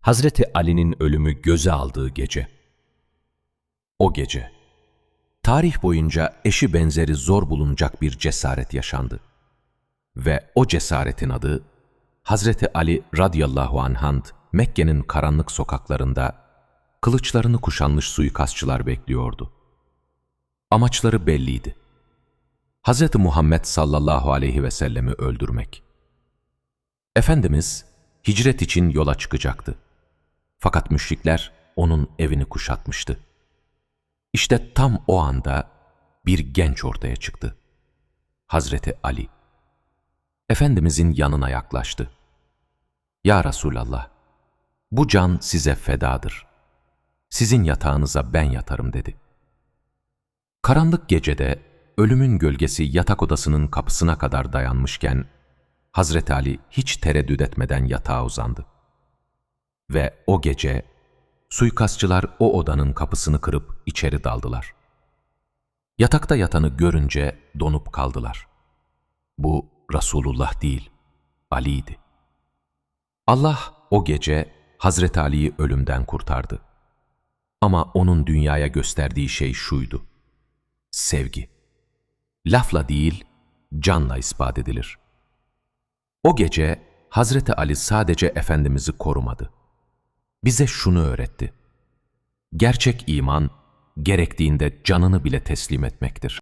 Hazreti Ali'nin ölümü göze aldığı gece. O gece, tarih boyunca eşi benzeri zor bulunacak bir cesaret yaşandı. Ve o cesaretin adı, Hazreti Ali radıyallahu anhand Mekke'nin karanlık sokaklarında kılıçlarını kuşanmış suikastçılar bekliyordu. Amaçları belliydi. Hazreti Muhammed sallallahu aleyhi ve sellemi öldürmek. Efendimiz hicret için yola çıkacaktı. Fakat müşrikler onun evini kuşatmıştı. İşte tam o anda bir genç ortaya çıktı. Hazreti Ali. Efendimizin yanına yaklaştı. Ya Resulallah, bu can size fedadır. Sizin yatağınıza ben yatarım dedi. Karanlık gecede ölümün gölgesi yatak odasının kapısına kadar dayanmışken, Hazreti Ali hiç tereddüt etmeden yatağa uzandı. Ve o gece suikastçılar o odanın kapısını kırıp içeri daldılar. Yatakta yatanı görünce donup kaldılar. Bu Resulullah değil, Ali'ydi. Allah o gece Hazreti Ali'yi ölümden kurtardı. Ama onun dünyaya gösterdiği şey şuydu. Sevgi. Lafla değil, canla ispat edilir. O gece Hazreti Ali sadece Efendimiz'i korumadı. Bize şunu öğretti. Gerçek iman, gerektiğinde canını bile teslim etmektir.